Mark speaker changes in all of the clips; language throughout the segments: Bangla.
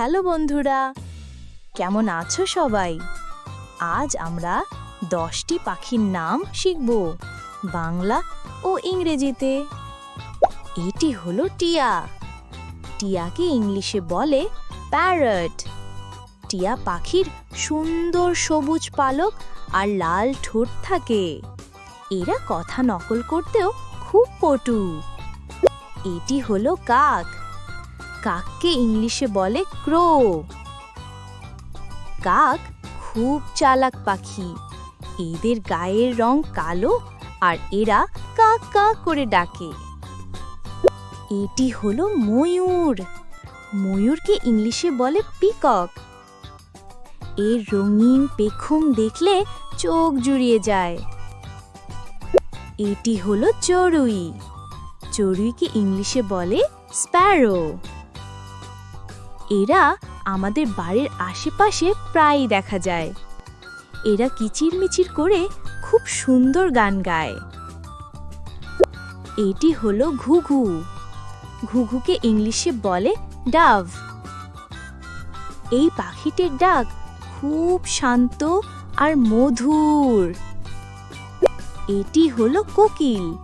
Speaker 1: হ্যালো বন্ধুরা, কেমন আছো সবাই? আজ আমরা দশটি পাখির নাম শিখব, বাংলা ও ইংরেজিতে। এটি হলো টিয়া। টিয়াকে ইংলিশে বলে প্যারট। টিয়া পাখির সুন্দর সবুজ পালক আর লাল ঠোঁট থাকে। এরা কথা নকল করতেও খুব পটু। এটি হলো কাক। কাককে ইংলিশে বলে ক্রো। কাক খুব চালাক পাখি। এদের গায়ের রং কালো আর এরা কাক কাক করে ডাকে। এটি হলো ময়ূর। ময়ূরকে ইংলিশে বলে পিকক। এর রঙিন পেখম দেখলে চোখ জুড়িয়ে যায়। এটি হলো চড়ুই। চড়ুইকে ইংলিশে বলে স্প্যারো। এরা আমাদের বাড়ির আশেপাশে প্রায়ই দেখা যায়। এরা কিচিরমিচির করে খুব সুন্দর গান গায়। এটি হলো ঘুঘু। ঘুঘুকে ইংলিশে বলে ডাভ। এই পাখিটির ডাক খুব শান্ত আর মধুর। এটি হলো কোকিল।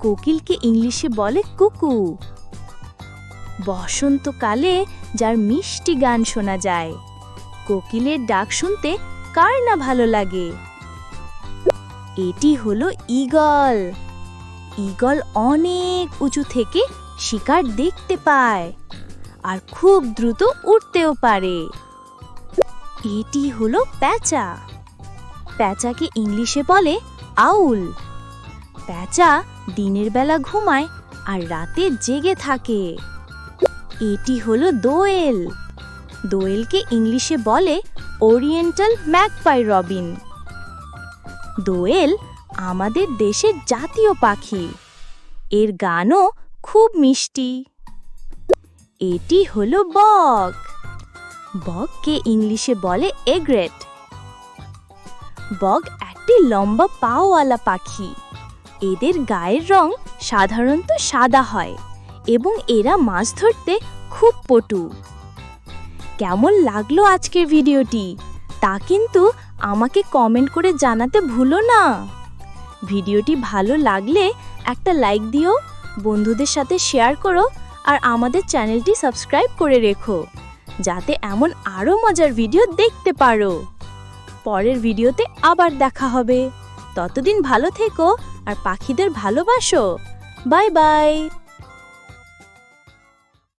Speaker 1: কোকিলকে ইংলিশে বলে কুকু। বসন্তকালে যার মিষ্টি গান শোনা যায়। কোকিলের ডাক শুনতে কার না ভালো লাগে? এটি হলো ঈগল। ঈগল অনেক উঁচু থেকে শিকার দেখতে পায় আর খুব দ্রুত উঠতেও পারে। এটি হলো প্যাঁচা। প্যাঁচাকে ইংলিশে বলে আউল। প্যাঁচা দিনের বেলা ঘুমায় আর রাতে জেগে থাকে। এটি হলো দোয়েল। দোয়েলকে ইংলিশে বলে ওরিয়েন্টাল ম্যাকপাই রবিন। দোয়েল আমাদের দেশের জাতীয় পাখি। এর গানও খুব মিষ্টি। এটি হলো বক। বককে ইংলিশে বলে এগ্রেট। বক একটি লম্বা পাওয়ালা পাখি। এদের গায়ের রং সাধারণত সাদা হয়। এবং এরা মাছ ধরতে খুব পটু। কেমন লাগল আজকের ভিডিওটি? তা কিন্তু আমাকে কমেন্ট করে জানাতে ভুলো না। ভিডিওটি ভালো লাগলে একটা লাইক দিও, বন্ধুদের সাথে শেয়ার করো, আর আমাদের চ্যানেলটি সাবস্ক্রাইব করে রেখো, যাতে এমন আরও মজার ভিডিও দেখতে পারো। পরের ভিডিওতে আবার দেখা হবে। ততদিন ভালো থেকো আর পাখিদের ভালোবাসো। Bye bye